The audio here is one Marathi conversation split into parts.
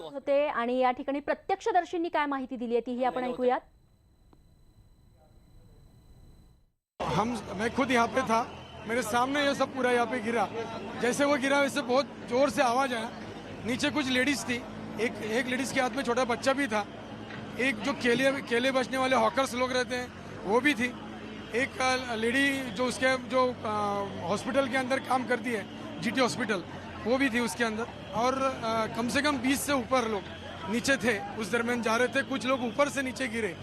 होते आणि या ठिकाणी प्रत्यक्षदर्शींनी काय माहिती दिली आहे तीही आपण ऐकूयात. हम मैं खुद यहाँ पे था। मेरे सामने ये सब पूरा यहाँ पे गिरा। जैसे वो गिरा वैसे बहुत जोर से आवाज आया नीचे कुछ लेडीज थी। एक एक लेडीज के हाथ में छोटा बच्चा भी था। एक जो केले केले बेचने वाले हॉकर्स लोग रहते हैं वो भी थी। एक लेडी जो उसके जो हॉस्पिटल के अंदर काम करती है जीटी हॉस्पिटल वो भी थी उसके अंदर। और अ, कम से कम 20 से ऊपर लोग नीचे थे। उस दरमियान जा रहे थे कुछ लोग ऊपर से नीचे गिरे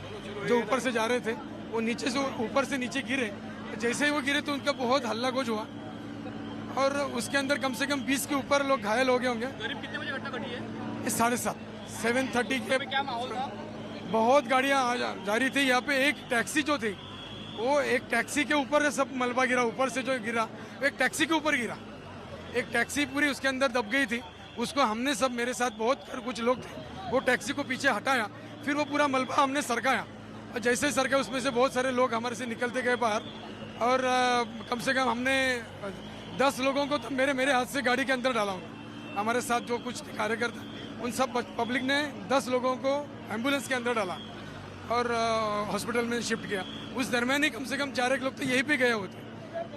जो ऊपर से जा रहे थे वो नीचे से ऊपर से नीचे गिरे। जैसे ही वो गिरे तो उनका बहुत हल्ला गुज हुआ। और उसके अंदर कम से कम 20 के ऊपर लोग घायल हो गए होंगे। करीब कितने बजे घटना घटी है? साढ़े सात सेवन थर्टी के क्या माहौल था? बहुत गाड़ियाँ आ जा, जा रही थी। यहाँ पे एक टैक्सी जो थी वो एक टैक्सी के ऊपर सब मलबा गिरा ऊपर से जो गिरा एक टैक्सी के ऊपर गिरा। एक टैक्सी पूरी उसके अंदर दब गई थी। उसको हमने सब मेरे साथ बहुत कुछ लोग थे, वो टैक्सी को पीछे हटाया, फिर वो पूरा मलबा हमने सरकाया। और जैसे ही सरका उसमें से बहुत सारे लोग हमारे से निकलते गए बाहर, और कम से कम हमने दस लोगों को तो मेरे मेरे हाथ से गाड़ी के अंदर डाला हूँ हमारे साथ जो कुछ कार्यकर्ता, उन सब पब्लिक ने दस लोगों को एंबुलेंस के अंदर डाला, और हॉस्पिटल में शिफ्ट किया। उस दरमियान ही कम से कम चार एक लोग तो यहीं पे गए होते।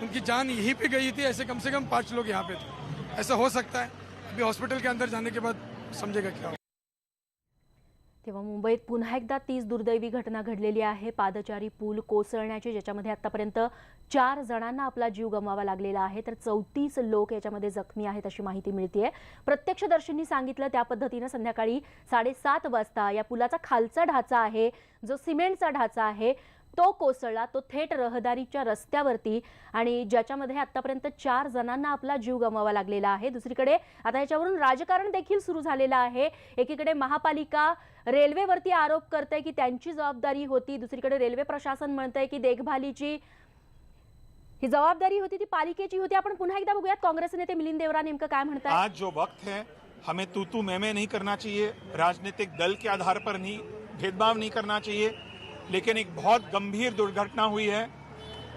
उनकी जान यहीं पे गई थी, ऐसे कम से कम पाँच लोग यहाँ पे थे। ऐसा हो सकता है। अभी हॉस्पिटल के अंदर जाने के बाद समझेगा क्या तेव्हा मुंबईत पुन्हा एकदा तीच दुर्दैवी घटना घडलेली आहे. पादचारी पूल कोसळण्याची ज्याच्यामध्ये आतापर्यंत चार जणांना आपला जीव गमवावा लागलेला आहे. तर चौतीस लोक याच्यामध्ये जखमी आहेत अशी माहिती मिळतीये. प्रत्यक्षदर्शींनी सांगितलं त्या पद्धतीनं संध्याकाळी साडेसात वाजता या पुलाचा खालचा ढाचा आहे जो सिमेंटचा ढाचा आहे तो कोसळला तो थेट रहदारीच्या रस्त्यावरती आणि ज्याच्यामध्ये आतापर्यंत चार जणांना आपला जीव गमावा लागलेला आहे. दुसरीकडे आता याच्यावरून राजकारण देखील सुरू झालेलं आहे. एकीकडे महापालिका रेल्वेवरती आरोप करते की त्यांची जबाबदारी होती. दुसरीकडे रेल्वे प्रशासन म्हणतंय की देखभालीची ही जबाबदारी होती ती पालिकेची होती. आपण पुन्हा एकदा बघूयात. काँग्रेस नेते मिलिंद देवरा नेमकं काय म्हणतात? आज जो वक्त है हमें तू तू मैं मैं नहीं करना चाहिए. राजनीतिक दल के आधार पर नहीं भेदभाव नहीं करना चाहिए. लेकिन एक बहुत गंभीर दुर्घटना हुई है।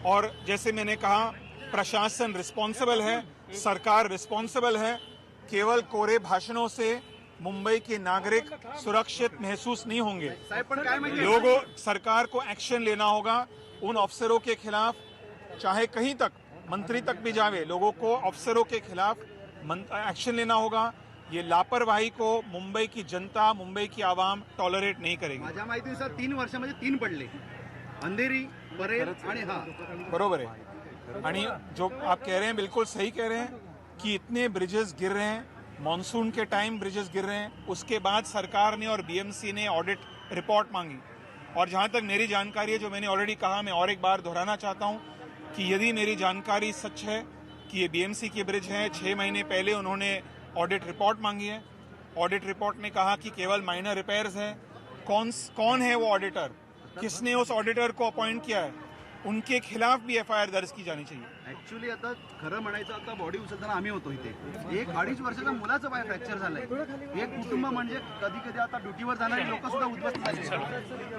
और जैसे मैंने कहा, प्रशासन रिस्पॉन्सिबल है, सरकार रिस्पॉन्सिबल है। केवल कोरे भाषणों से मुंबई के नागरिक सुरक्षित महसूस नहीं होंगे। लोगों, सरकार को एक्शन लेना होगा। उन अफसरों के खिलाफ, चाहे कहीं तक, मंत्री तक भी जावे, लोगों को अफसरों के खिलाफ एक्शन लेना होगा। ये लापरवाही को मुंबई की जनता मुंबई की आवाम टॉलरेट नहीं करेगी। माझ्या माहितीनुसार तीन वर्षामध्ये तीन पडले. अंधेरी आणि हा. बरोबर है आणि जो आप कह रहे हैं बिल्कुल सही कह रहे हैं कि इतने ब्रिजेस गिर रहे हैं मानसून के टाइम ब्रिजेस गिर रहे हैं उसके बाद सरकार ने और बीएमसी ने ऑडिट रिपोर्ट मांगी। और जहाँ तक मेरी जानकारी है जो मैंने ऑलरेडी कहा मैं और एक बार दोहराना चाहता हूँ कि यदि मेरी जानकारी सच है कि ये बीएमसी के ब्रिज है छह महीने पहले उन्होंने ऑडिट रिपोर्ट मांगी है। ऑडिट रिपोर्ट में कहा कि केवल माइनर रिपेयर्स है। कौन कौन है वो ऑडिटर किसने उस ऑडिटर को अपॉइंट किया है? उनके खिलाफ भी एफआईआर दर्ज की जानी चाहिए। ऍक्च्युली आता खरं म्हणायचं आता बॉडी उचलताना आम्ही होतो इथे. एक अडीच वर्षाच्या मुलाचं पाय फ्रॅक्चर झालंय. एक कुटुंब म्हणजे कधी कधी आता ड्युटीवर जाणारी लोक सुद्धा उद्ध्वस्त झाले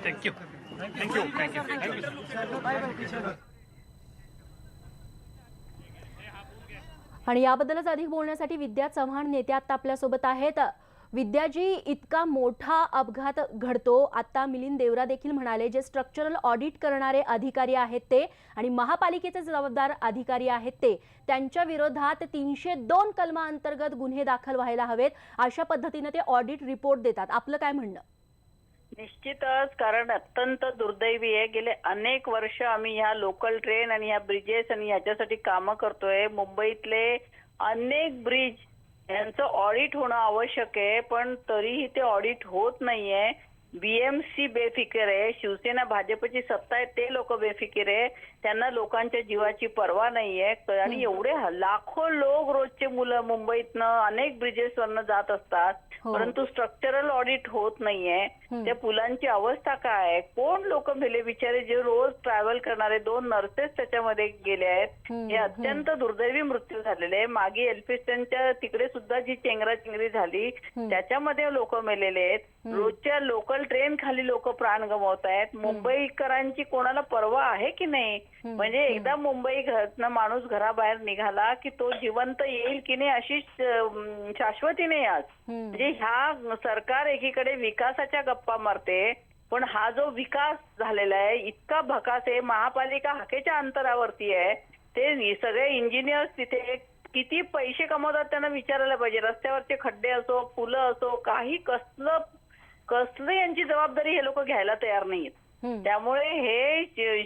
थैंक यू थैंक आणि याबद्दलच अधिक बोलण्यासाठी विद्या चव्हाण नेते आता आपल्यासोबत आहेत. विद्याजी इतका मोठा अपघात घडतो. आता मिलिंद देवरा देखील म्हणाले जे स्ट्रक्चरल ऑडिट करणारे अधिकारी आहेत ते आणि महापालिकेचे जबाबदार अधिकारी आहेत ते त्यांच्या विरोधात तीनशे दोन कलमाअंतर्गत गुन्हे दाखल व्हायला हवेत. अशा पद्धतीने ते ऑडिट रिपोर्ट देतात. आपलं काय म्हणणं? निश्चितच कारण अत्यंत दुर्दैवी आहे. गेले अनेक वर्ष आम्ही ह्या लोकल ट्रेन आणि ह्या ब्रिजेस आणि ह्याच्यासाठी कामं करतोय. मुंबईतले अनेक ब्रिज यांचं ऑडिट होणं आवश्यक आहे पण तरीही ते ऑडिट होत नाहीये. बीएमसी बेफिकीर आहे. शिवसेना भाजपची सत्ता आहे ते लोक बेफिकर आहे. त्यांना लोकांच्या जीवाची पर्वा नाहीये. आणि एवढे लाखो लोक रोजचे मुलं मुंबईतनं अनेक ब्रिजेसवरनं जात असतात. हो. परंतु स्ट्रक्चरल ऑडिट होत नाहीये. त्या पुलांची अवस्था काय आहे? कोण लोक मेले बिचारे जे रोज ट्रॅव्हल करणारे दोन नर्सेस त्याच्यामध्ये गेले आहेत? हे अत्यंत दुर्दैवी मृत्यू झालेले आहे. मागे एल्फिस्टनच्या तिकडे सुद्धा जी चेंगराचेंगरी झाली त्याच्यामध्ये लोक मेलेले आहेत. रोजच्या लोकल लोकल ट्रेन खाली लोक प्राण गमावत आहेत मुंबईकरांची कोणाला पर्वा आहे की नाही? म्हणजे एकदा मुंबई घरातनं माणूस घराबाहेर निघाला की तो जिवंत येईल की नाही अशी शाश्वती नाही आज म्हणजे ह्या सरकार एकीकडे विकासाच्या गप्पा मारते पण हा जो विकास झालेला आहे इतका भकास आहे महापालिका हाकेच्या अंतरावरती आहे ते सगळे इंजिनियर्स तिथे किती पैसे कमवतात त्यांना विचारायला पाहिजे. रस्त्यावरचे खड्डे असो पुलं असो काही कसलं कसलं यांची जबाबदारी हे लोक घ्यायला तयार हम्म. त्यामुळे हे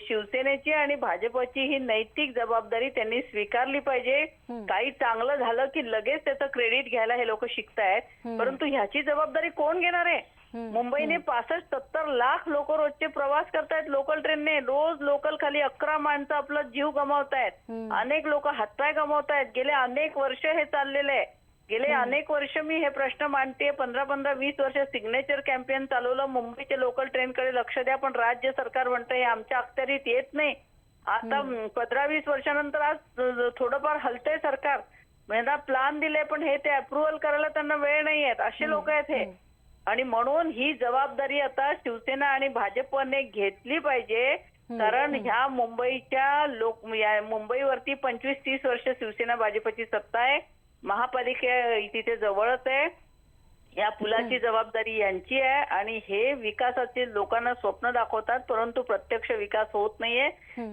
शिवसेनेची आणि भाजपची ही नैतिक जबाबदारी त्यांनी स्वीकारली पाहिजे. काही चांगलं झालं की लगेच त्याचं क्रेडिट घ्यायला हे लोक शिकतायत. परंतु ह्याची जबाबदारी कोण घेणार आहे? मुंबईने पासष्ट सत्तर लाख लोक रोजचे प्रवास करतायत लोकल ट्रेनने रोज लोकल खाली अकरा माणसं आपला जीव गमावतायत. अनेक लोक हातपाय गमावतायत. गेले अनेक वर्ष हे चाललेलं आहे. गेले अनेक वर्ष मी हे प्रश्न मांडते पंधरा पंधरा वीस वर्ष सिग्नेचर कॅम्पेन चालवलं. मुंबईच्या लोकल ट्रेनकडे लक्ष द्या पण राज्य सरकार म्हणतं हे आमच्या अखत्यारीत येत नाही. आता पंधरा वीस वर्षानंतर आज थोडंफार हलतंय सरकार. म्हणजे प्लान दिले पण हे ते अप्रुव्हल करायला त्यांना वेळ नाही आहेत असे लोक आहेत हे. आणि म्हणून ही जबाबदारी आता शिवसेना आणि भाजपने घेतली पाहिजे. कारण ह्या मुंबईच्या लोक मुंबईवरती पंचवीस तीस वर्ष शिवसेना भाजपची सत्ता आहे. महापालिका तिथे जवळच आहे. या पुलाची जबाबदारी यांची आहे आणि हे विकासाचे लोकांना स्वप्न दाखवतात परंतु प्रत्यक्ष विकास होत नाहीये.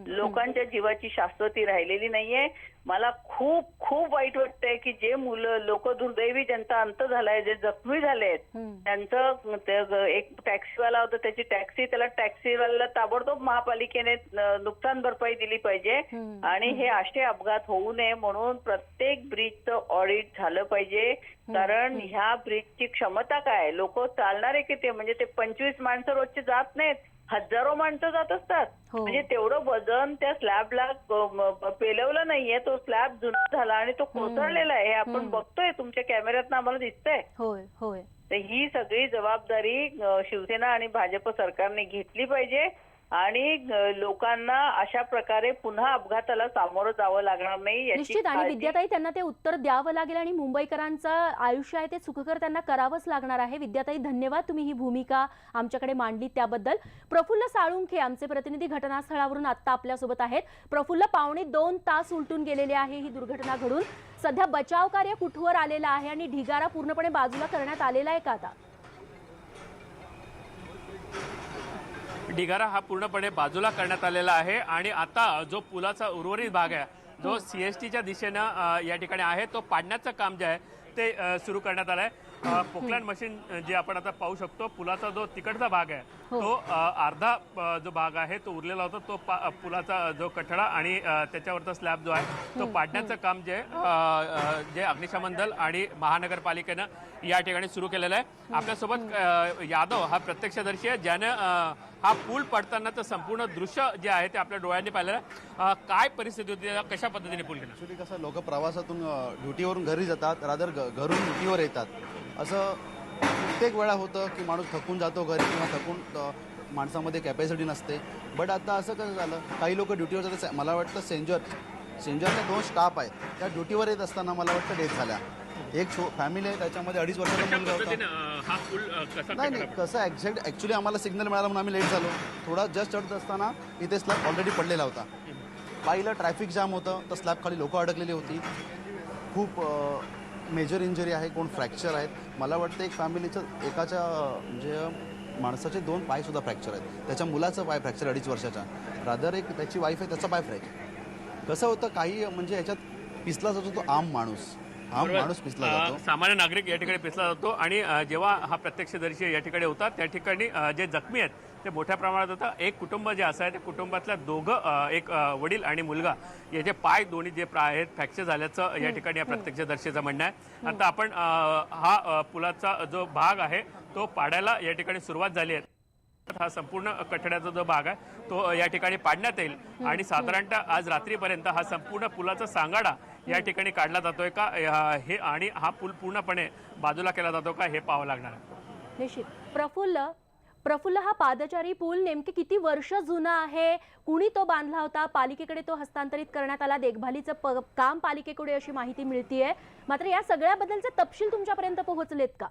लोकांच्या जीवाची शाश्वती राहिलेली नाहीये. मला खूप खूप वाईट वाटतंय की जे मुलं लोक दुर्दैवी ज्यांचा अंत झालाय जे जखमी झाले आहेत त्यांचं एक टॅक्सीवाला होता त्याची टॅक्सी त्याला टॅक्सीवाल्याला ताबडतोब महापालिकेने नुकसान भरपाई दिली पाहिजे. आणि हे असे अपघात होऊ नये म्हणून प्रत्येक ब्रिजचं ऑडिट झालं पाहिजे. कारण ह्या ब्रिजची क्षमता काय? लोक चालणारे किती? म्हणजे ते पंचवीस माणसं रोजचे जात नाहीत. हजारो माणसं जात असतात. हो. म्हणजे तेवढं वजन त्या स्लॅबला पेलवलं नाहीये. तो स्लॅब जुना झाला आणि तो कोसळलेला आहे. हे आपण बघतोय. तुमच्या कॅमेऱ्यात आम्हाला दिसतंय. होय होय. तर ही सगळी जबाबदारी अ, शिवसेना आणि भाजप सरकारने घेतली पाहिजे. आणि लोकांना अशा प्रकारे पुन्हा अपघाताला सामोरं जावं लागणार नाही निश्चित. आणि विद्याताई त्यांना ते उत्तर द्यावं लागेल आणि मुंबईकरांचं आयुष्य आहे ते सुखकर त्यांना करावंच लागणार आहे. विद्याताई धन्यवाद तुम्ही ही भूमिका आमच्याकडे मांडली त्याबद्दल. प्रफुल्ल साळुंखे आमचे प्रतिनिधी घटनास्थळावरून आत्ता आपल्यासोबत आहेत. प्रफुल्ल पावणे दोन तास उलटून गेलेले आहे ही दुर्घटना घडून. सध्या बचाव कार्य कुठवर आलेलं आहे आणि ढिगारा पूर्णपणे बाजूला करण्यात आलेला आहे का आता? ढिगारा हा पूर्णपणे बाजूला करण्यात आलेला आहे आणि आता जो पुलाचा उर्वरित भाग आहे जो सी एस टीच्या दिशेनं या ठिकाणी आहे तो पाडण्याचं काम जे आहे ते सुरू करण्यात आलं आहे पोकलँड मशीन जे आपण आता पाहू शकतो पुलाचा जो तिकडचा भाग आहे तो अ, अर्धा जो भाग आहे तो उरलेला होता तो पुलाचा जो कठडा आणि त्याच्यावरचा स्लॅब जो आहे तो पाडण्याचं काम जे जे अग्निशमन दल आणि महानगरपालिकेनं या ठिकाणी सुरू केलेलं आहे. आपल्यासोबत यादव हा प्रत्यक्षदर्शी आहे ज्यानं हा पूल पडतानाचं संपूर्ण दृश्य जे आहे ते आपल्या डोळ्यांनी पाहिलेलं आहे. काय परिस्थिती होती कशा पद्धतीने पूल केला? ॲक्च्युली कसं लोक प्रवासातून ड्युटीवरून घरी जातात रादर घरून ड्युटीवर येतात. असं प्रत्येक वेळा होतं की माणूस थकून जातो घरी किंवा थकून माणसामध्ये कॅपॅसिटी नसते. बट आता असं कसं झालं काही लोक ड्युटीवर जातात. मला वाटतं सेंजर सेंजरचे दोन स्टाफ आहेत. त्या ड्युटीवर येत असताना मला वाटतं डेथ झाल्या. एक छो फॅमिली आहे त्याच्यामध्ये अडीच वर्षाचा मुलगा होता. हा नाही नाही कसं एक्झॅक्ट ॲक्च्युली आम्हाला सिग्नल मिळाला म्हणून आम्ही लेट झालो. थोडा जस्ट चढत असताना इथे स्लॅब ऑलरेडी पडलेला होता. पाहिलं ट्रॅफिक जाम होतं तर स्लॅब खाली लोकं अडकलेली होती. खूप मेजर इंजरी आहे कोण फ्रॅक्चर आहेत. मला वाटतं एक फॅमिलीचं एकाच्या म्हणजे माणसाचे दोन पायसुद्धा फ्रॅक्चर आहेत. त्याच्या मुलाचं पाय फ्रॅक्चर अडीच वर्षाचा. रादर एक त्याची वाईफ आहे त्याचा पाय फ्रॅक्चर कसं होतं काही म्हणजे ह्याच्यात पिसला जातो तो आम माणूस. आम माणूस पिसला अ, जातो. सामान्य नागरिक या ठिकाणी पिसला जातो आणि जेव्हा हा प्रत्यक्षदर्शी या ठिकाणी होता त्या ठिकाणी जे जखमी आहेत ते मोठ्या प्रमाणात होतं. एक कुटुंब जे असं आहे त्या कुटुंबातल्या दोघं एक वडील आणि मुलगा याचे पाय दोन्ही जे आहेत फ्रॅक्चर झाल्याचं या ठिकाणी या प्रत्यक्षदर्शीचं म्हणणं आहे. आता आपण हा पुलाचा जो भाग आहे तो पाडायला या ठिकाणी सुरुवात झाली आहे. हा संपूर्ण कठड्याचा जो भाग आहे तो या ठिकाणी पाडण्यात येईल. आणि साधारणतः आज रात्रीपर्यंत हा संपूर्ण पुलाचा सांगाडा या ठिकाणी काढला जातोय का? हे आणि हा पूल पूर्णपणे बाजूला केला जातो का? हे पाहावं लागणार. आहे निश्चित. प्रफुल्ल प्रफुल्ल हा पादचारी पूल नेमके किती वर्ष जुना आहे? कुणी तो बांधला होता? पालिकेकडे तो हस्तांतरित करण्यात आला. देखभालीचं प काम पालिकेकडे अशी माहिती मिळतीये. मात्र या सगळ्याबद्दलचे तपशील तुमच्यापर्यंत पोहोचलेत का?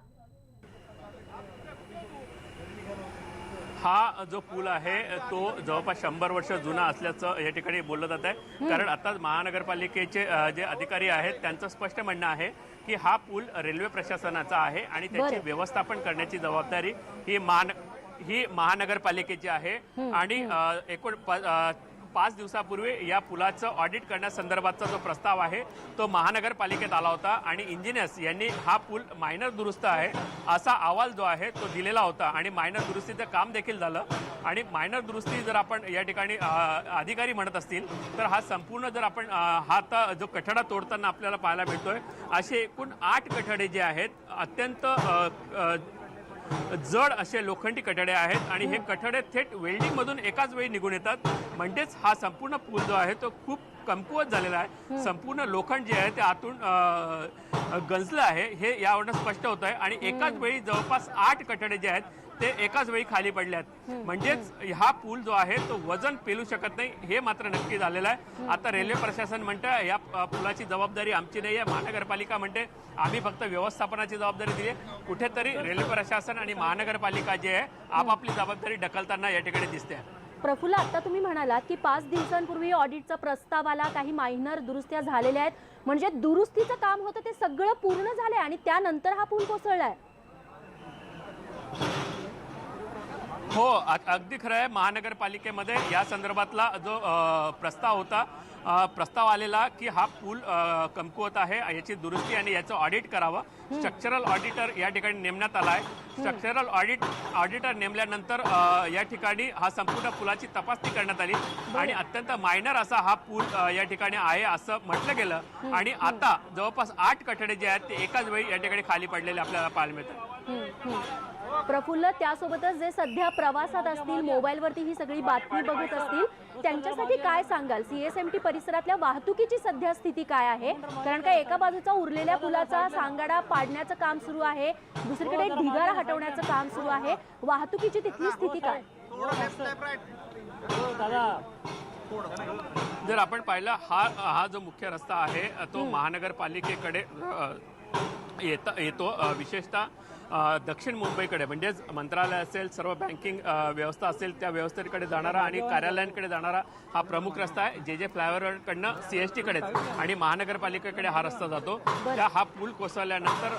हा जो पूल आहे तो जवळपास शंभर वर्ष जुना असल्याचं या ठिकाणी बोललं जात आहे. कारण आता महानगरपालिकेचे जे अधिकारी आहेत त्यांचं स्पष्ट म्हणणं आहे की हा पूल रेल्वे प्रशासनाचा आहे आणि त्याची. व्यवस्थापन करण्याची जबाबदारी ही महान ही महानगरपालिकेची आहे. आणि एकूण पाच दिवसापूर्वी या पुलाचं ऑडिट करण्यासंदर्भातचा जो प्रस्ताव आहे तो महानगरपालिकेत आला होता आणि इंजिनियर्स यांनी हा पूल मायनर दुरुस्त आहे असा अहवाल जो आहे तो दिलेला होता आणि मायनर दुरुस्तीचं काम देखील झालं. आणि मायनर दुरुस्ती जर आपण या ठिकाणी अधिकारी म्हणत असतील तर हा संपूर्ण जर आपण हा आता जो कठडा तोडताना आपल्याला पाहायला मिळतोय असे एकूण आठ कठडे जे आहेत अत्यंत जड असे लोखंडी कठडे आहेत आणि हे कठडे थेट वेल्डिंग मधून एकाच वेळी निघून येतात. म्हणजेच हा संपूर्ण पूल जो आहे तो खूप कमकुवत झालेला आहे. संपूर्ण लोखंड जे आहे ते आतून गंजलं आहे. हे यावरून स्पष्ट होत आहे आणि एकाच वेळी जवळपास आठ कठडे जे आहेत ते एकाच वेळी खाली पडल्यात. म्हणजेच हा पूल जो आहे तो वजन पेलू शकत नाही हे मात्र नक्की झालेलं आहे. आता रेल्वे प्रशासन म्हणतं या पुलाची जबाबदारी आमची नाही आहे. महानगरपालिका म्हणते आम्ही फक्त व्यवस्थापनाची जबाबदारी दिली आहे. कुठेतरी रेल्वे प्रशासन आणि महानगरपालिका जे आहे आपापली जबाबदारी ढकलताना या ठिकाणी दिसते. प्रफुल्ल आता तुम्ही म्हणालात की पाच दिवसांपूर्वी ऑडिटचा प्रस्ताव आला काही मायनर दुरुस्त्या झालेल्या आहेत. म्हणजे दुरुस्तीचं काम होतं ते सगळं पूर्ण झालंय आणि त्यानंतर हा पूल कोसळलाय. हो अगदी खरं आहे. महानगरपालिकेमध्ये या संदर्भातला जो प्रस्ताव होता प्रस्ताव आलेला की हा पूल कमकुवत आहे याची दुरुस्ती आणि याचं ऑडिट करावं. स्ट्रक्चरल ऑडिटर या ठिकाणी नेमण्यात आला आहे. स्ट्रक्चरल ऑडिट ऑडिटर नेमल्यानंतर या ठिकाणी हा संपूर्ण पुलाची तपासणी करण्यात आली. आणि अत्यंत मायनर असा हा पूल या ठिकाणी आहे असं म्हटलं गेलं. आणि आता जवळपास आठ कठडे जे आहेत ते एकाच वेळी या ठिकाणी खाली पडलेले आपल्याला पाहायला मिळतात. प्रफुल्ल त्यासोबतच जे सध्या प्रवासात असतील मोबाईलवरती ही सगळी बातमी बघत असतील त्यांच्यासाठी काय सांगाल? सीएसएमटी परिसरातल्या वाहतुकीची सध्या स्थिती काय आहे? कारण का एका बाजूचा उरलेल्या पुलाचा सांगाडा पाडण्याचं काम सुरू आहे दुसरीकडे ढिगारा हटवण्याचं काम सुरू आहे. वाहतुकीची तिथली स्थिती काय? जर आपण पाहिलं हा हा जो मुख्य रस्ता आहे तो महानगरपालिकेकडे येता येतो. विशेषतः दक्षिण मुंबईकडे म्हणजेच मंत्रालय असेल सर्व बँकिंग व्यवस्था असेल त्या व्यवस्थेकडे जाणारा आणि कार्यालयांकडे जाणारा हा प्रमुख रस्ता आहे. जे जे फ्लायओव्हरकडनं सी एस टीकडेच आणि महानगरपालिकेकडे हा रस्ता जातो. त्या हा पूल कोसळल्यानंतर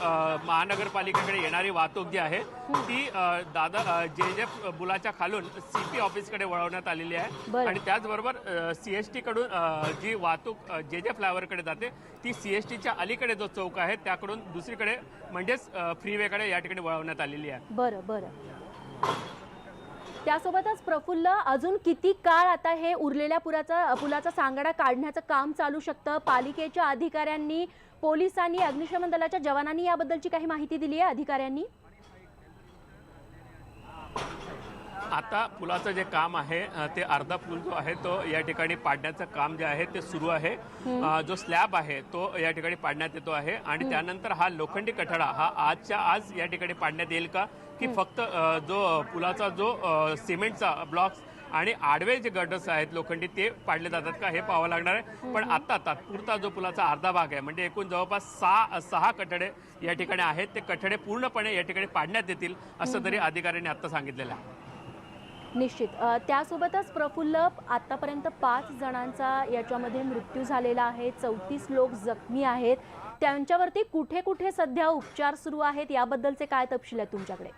महानगरपालिकेकडे येणारी वाहतूक जी आहे ती दादा जे जे पुलाच्या खालून सी पी ऑफिसकडे वळवण्यात आलेली आहे. आणि त्याचबरोबर सी एस टीकडून जी वाहतूक जे जे फ्लायओव्हरकडे जाते ती सी एस टीच्या अलीकडे जो चौक आहे त्याकडून दुसरीकडे म्हणजेच फ्रीवेकडे या ठिकाणी वळवण्यात आलेली आहे. बरं बरं. त्यासोबतच प्रफुल्ल अजून किती काळ आता हे उरलेल्या पुराचा पुलाचा सांगाडा काढण्याचं काम चालू शकतं? पालिकेच्या अधिकाऱ्यांनी पोलिसांनी अग्निशमन दलाच्या जवानांनी याबद्दलची काही माहिती दिली आहे अधिकाऱ्यांनी? आता पुलाचं जे काम आहे ते अर्धा पूल जो आहे तो या ठिकाणी पाडण्याचं काम जे आहे ते सुरू आहे. जो स्लॅब आहे तो या ठिकाणी पाडण्यात येतो आहे. आणि त्यानंतर हा लोखंडी कठडा हा आजच्या आज या ठिकाणी पाडण्यात येईल का? की फक्त जो पुलाचा जो सिमेंटचा ब्लॉक्स आणि आडवे जे गटर्स आहेत लोखंडी ते पाडले जातात का? हे पाहावं लागणार आहे. पण आता तात्पुरता जो पुलाचा अर्धा भाग आहे म्हणजे एकूण जवळपास सहा सहा कठडे या ठिकाणी आहेत. ते कठडे पूर्णपणे या ठिकाणी पाडण्यात येतील असं तरी अधिकाऱ्यांनी आता सांगितलेलं आहे. निश्चित. त्यासोबतच प्रफुल्ल आतापर्यंत पाच जणांचा याच्यामध्ये मृत्यू झालेला आहे. चौतीस लोक जखमी आहेत. त्यांच्यावरती कुठे कुठे सध्या उपचार सुरू आहेत? याबद्दलचे काय तपशील आहेत तुमच्याकडे?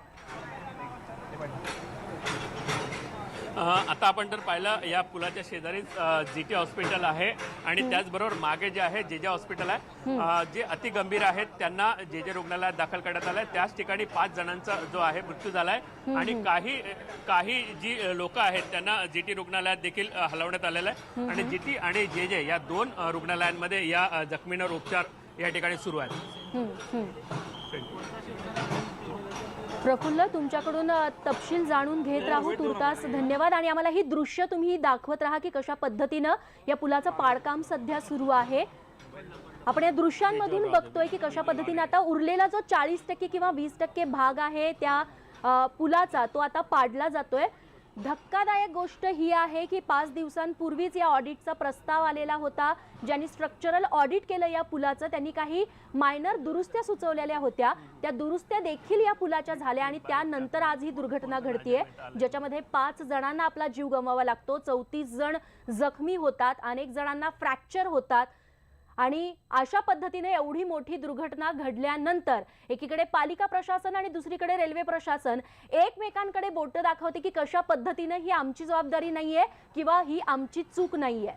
आता आपण जर पाहिलं या पुलाच्या शेजारीच जी टी हॉस्पिटल आहे. आणि त्याचबरोबर मागे जे आहे जे जे हॉस्पिटल आहे जे अतिगंभीर आहेत त्यांना जे जे रुग्णालयात दाखल करण्यात आलंय त्याच ठिकाणी पाच जणांचा जो आहे मृत्यू झालाय. आणि काही काही जी लोक आहेत त्यांना जी टी रुग्णालयात देखील हलवण्यात आलेलं आहे. आणि जी टी आणि जे जे या दोन रुग्णालयांमध्ये या जखमींवर उपचार या ठिकाणी सुरू आहेत. प्रफुल्ल तुमच्याकडून तपशील जाणून घेत राहू तुर्तास धन्यवाद. आणि आम्हाला ही दृश्य तुम्ही दाखवत राहा की कशा पद्धतीनं या पुलाचं पाडकाम सध्या सुरू आहे. आपण या दृश्यांमधून बघतोय की कशा पद्धतीने आता उरलेला जो चाळीस टक्के किंवा वीस टक्के भाग आहे त्या पुलाचा तो आता पाडला जातोय. धक्कादायक गोष्ट ही आहे की पाच दिवसांपूर्वीच या ऑडिटचा प्रस्ताव आलेला होता. ज्यांनी स्ट्रक्चरल ऑडिट केलं या पुलाचं त्यांनी काही मायनर दुरुस्त्या सुचवलेल्या होत्या. त्या दुरुस्त्या देखील या पुलाच्या झाल्या आणि त्यानंतर आज ही दुर्घटना घडतीये. ज्याच्यामध्ये पाच जणांना आपला जीव गमवावा लागतो. चौतीस जण जखमी होतात. अनेक जणांना फ्रॅक्चर होतात. आणि अशा पद्धतीने एवढी मोठी दुर्घटना घडल्यानंतर एकीकडे पालिका प्रशासन आणि दुसरीकडे रेल्वे प्रशासन एकमेकांकडे बोटं दाखवते की कशा पद्धतीनं ही आमची जबाबदारी नाहीये किंवा ही आमची चूक नाहीये.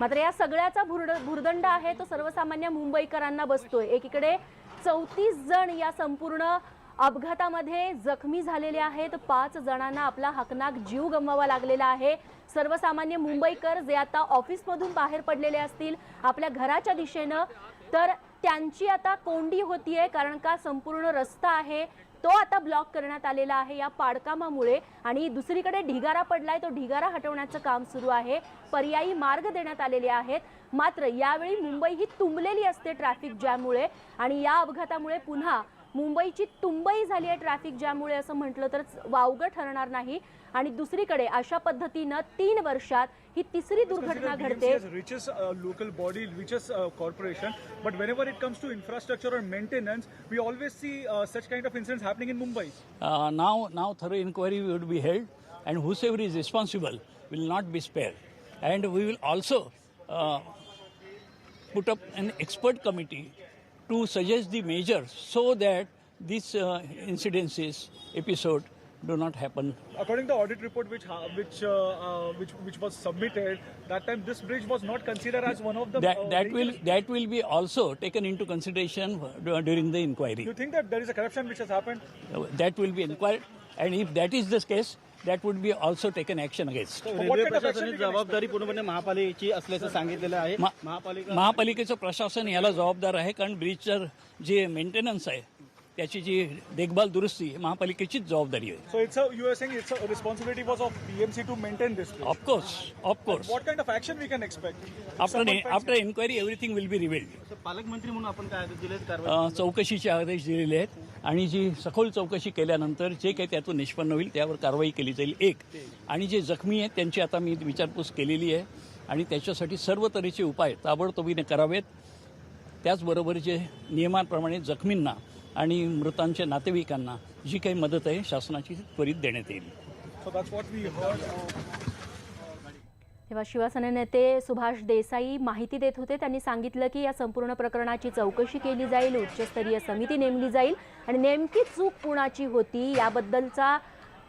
मात्र या सगळ्याचा भुर्ड भुर्दंड आहे तो सर्वसामान्य मुंबईकरांना बसतोय. एकीकडे चौतीस जण या संपूर्ण अपघातामध्ये जखमी झालेले आहेत. पाच जणांना आपला हकनाक जीव गमवावा लागलेला आहे. सर्वसामान्य मुंबईकर जे आता ऑफिसमधून बाहेर पडलेले असतील आपल्या घराच्या दिशेनं तर त्यांची आता कोंडी होतीये कारण का संपूर्ण रस्ता आहे. तो आता ब्लॉक करण्यात आलेला आहे या पाडकामामुळे आणि दुसरीकडे ढिगारा पडलाय. तो ढिगारा हटवण्याचं काम सुरू आहे. पर्यायी मार्ग देण्यात आलेले आहेत. मात्र यावेळी मुंबई ही तुंबलेली असते ट्रॅफिक जॅममुळे आणि या अपघातामुळे पुन्हा मुंबईची तुंबई झाली आहे ट्रॅफिक ज्यामुळे असं म्हटलं तर वावगं ठरणार नाही. आणि दुसरीकडे अशा पद्धतीनं तीन वर्षात ही तिसरी दुर्घटना घडते. Richest local body richest corporation but when it comes to infrastructure and maintenance we always see such kind of incident happening in Mumbai now now thorough inquiry would be held and whosever is responsible will not be spare and we will also put up an expert committee to suggest the measures so that these uh, incidences, episode, do not happen According to the audit report which ha- which uh, uh, which which was submitted, that time this bridge was not considered as one of the. that uh, that will that will be also taken into consideration uh, during the inquiry. You think that there is a corruption which has happened? That will be inquired, and if that is the case, that would be also taken action against. So what railway kind of action प्रशासनाची we can जबाबदारी पूर्णपणे महापालिकेची असल्याचं सांगितलेलं आहे. महापालिका महापालिकेचं प्रशासन याला जबाबदार आहे कारण ब्रिजचं जे मेंटेनन्स आहे त्याची जी देखभाल दुरुस्ती महापालिकेचीच जबाबदारी आहे. So it's a you are saying it's a responsibility was of BMC to maintain this bridge. Of course of course What kind of action we can expect? After Someone finds after enquiry everything will be revealed पालकमंत्री म्हणून आपण काय दिलेत? कारवाई चौकशीचे आदेश दिलेले आहेत. आणि जी सखोल चौकशी केल्यानंतर जे काही त्यातून निष्पन्न होईल त्यावर कारवाई केली जाईल एक. आणि जे जखमी आहेत त्यांची आता मी विचारपूस केलेली आहे. आणि त्याच्यासाठी सर्व तऱ्हेचे उपाय ताबडतोबीने करावेत. त्याचबरोबर जे नियमांप्रमाणे जखमींना आणि मृतांच्या नातेवाईकांना जी काही मदत आहे शासनाची त्वरित देण्यात येईल. तेव्हा शिवसेना नेते सुभाष देसाई माहिती देत होते. त्यांनी सांगितलं की या संपूर्ण प्रकरणाची चौकशी केली जाईल उच्चस्तरीय समिती नेमली जाईल आणि नेमकी चूक कुणाची होती याबद्दलचा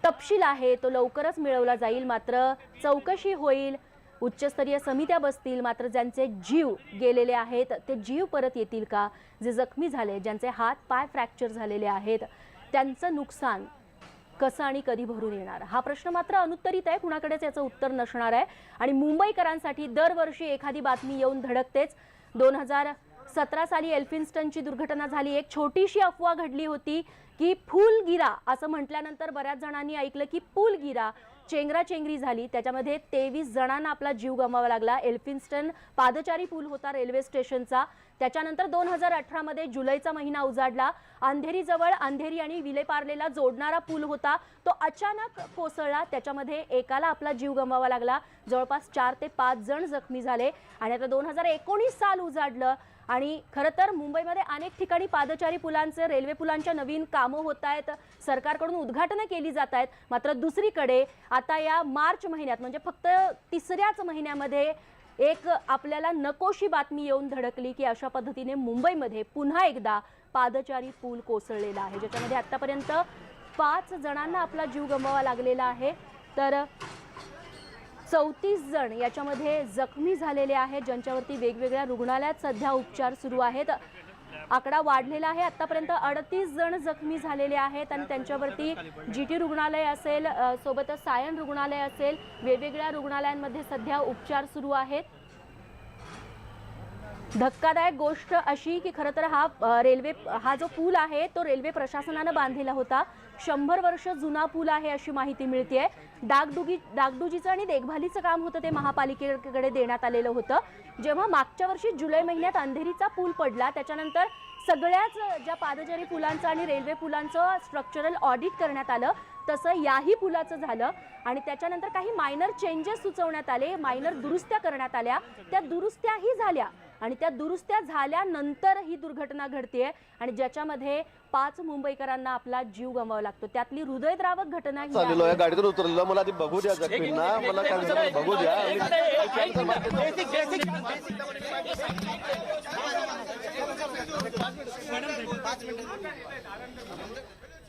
तपशील आहे. तो लवकरच मिळवला जाईल. मात्र चौकशी होईल. उच्चस्तरीय समित्या बसतील. मात्र ज्यांचे जीव गेलेले आहेत ते जीव परत येतील का? जे जखमी झाले ज्यांचे हात पाय फ्रॅक्चर झालेले आहेत त्यांचं नुकसान कसं आणि कधी भरून येणार? हा प्रश्न मात्र अनुत्तरित आहे. कुणाकडेच याचं उत्तर नसणार आहे. आणि मुंबईकरांसाठी दरवर्षी एखादी बातमी येऊन धडकतेच. दोन हजार सतरा साली एल्फिन्स्टनची दुर्घटना झाली. एक छोटीशी अफवा घडली होती की फुलगिरा असं म्हटल्यानंतर बऱ्याच जणांनी ऐकलं की पुलगिरा चेंगराचेंगरी झाली. त्याच्यामध्ये तेवीस जणांना आपला जीव गमावा लागला. एल्फिन्स्टन पादचारी पूल होता रेल्वे स्टेशनचा. त्याच्यानंतर दोन हजार अठरामध्ये जुलैचा महिना उजाडला. अंधेरीजवळ अंधेरी आणि विलेपार्लेला जोडणारा पूल होता. तो अचानक कोसळला. त्याच्यामध्ये एकाला आपला जीव गमवावा लागला. जवळपास चार ते पाच जण जखमी झाले. आणि आता दोन हजार एकोणीस साल उजाडलं. आणि खरं तर मुंबईमध्ये अनेक ठिकाणी पादचारी पुलांचे रेल्वे पुलांच्या नवीन कामं होत आहेत. सरकारकडून उद्घाटनं केली जात आहेत. मात्र दुसरीकडे आता या मार्च महिन्यात म्हणजे फक्त तिसऱ्याच महिन्यामध्ये एक आपल्याला नकोशी बातमी येऊन धडकली की अशा पद्धतीने मुंबईमध्ये पुन्हा एकदा पादचारी पूल कोसळलेला आहे. ज्याच्यामध्ये आत्तापर्यंत पाच जणांना आपला जीव गमवावा लागलेला आहे. तर चौतीस जण याच्यामध्ये जखमी झालेले आहेत ज्यांच्यावरती वेगवेगळ्या रुग्णालयात सध्या उपचार सुरू आहेत. आकडा वाढलेला आहे. आतापर्यंत अडतीस जण जखमी झालेले आहेत आणि त्यांच्यावरती जी टी रुग्णालय असेल सोबतच सायन रुग्णालय असेल वेगवेगळ्या रुग्णालयांमध्ये सध्या उपचार सुरू आहेत. धक्कादायक गोष्ट अशी की खरं तर हा रेल्वे हा जो पूल आहे तो रेल्वे प्रशासनानं बांधलेला होता. शंभर वर्ष जुना पूल आहे अशी माहिती मिळते डागडुगी डागडुजीचं आणि देखभालीचं काम होतं ते महापालिकेकडे देण्यात आलेलं होतं. जेव्हा मागच्या वर्षी जुलै महिन्यात अंधेरीचा पूल पडला त्याच्यानंतर सगळ्याच ज्या पादचारी पुलांचं आणि रेल्वे पुलांचं स्ट्रक्चरल ऑडिट करण्यात आलं तसं याही पुलाचं झालं. आणि त्याच्यानंतर काही मायनर चेंजेस सुचवण्यात आले मायनर दुरुस्त्या करण्यात आल्या. त्या दुरुस्त्याही झाल्या. आणि त्या दुरुस्त्या झाल्यानंतर ही दुर्घटना घडते आणि ज्याच्यामध्ये पाच मुंबईकरांना आपला जीव गमवावा लागतो त्यातली हृदयद्रावक घटना ही आहे. गाडीतून उतरलेलो मला आधी बघू द्या जखमींना मला काय झालं बघू द्या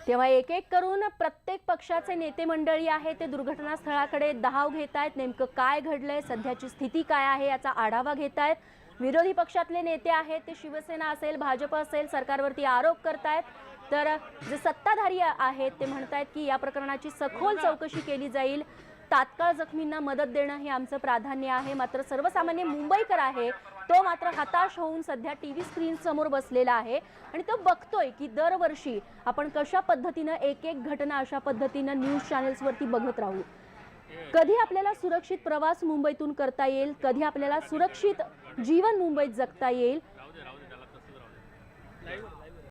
तेव्हा एक एक करून प्रत्येक पक्षाचे नेते मंडळी आहे ते दुर्घटनास्थळाकडे धाव घेत आहेत नेमकं काय घडलंय सध्याची स्थिती काय आहे याचा आढावा घेत आहेत विरोधी पक्षातले नेते आहेत ते शिवसेना असेल भाजप असेल सरकारवरती आरोप करतायत. तर जे सत्ताधारी आहेत ते म्हणतायत की या प्रकरणाची सखोल चौकशी केली जाईल. तात्काळ जखमींना मदत देणं हे आमचं प्राधान्य आहे. मात्र सर्वसामान्य मुंबईकर आहे तो मात्र हताश होऊन सध्या टी व्ही स्क्रीन समोर बसलेला आहे. आणि तो बघतोय की दरवर्षी आपण कशा पद्धतीनं एक एक घटना अशा पद्धतीनं न्यूज चॅनेल्सवरती बघत राहू. कधी आपल्याला सुरक्षित प्रवास मुंबईतून करता येईल? कधी आपल्याला सुरक्षित जीवन मुंबईत जगता येईल.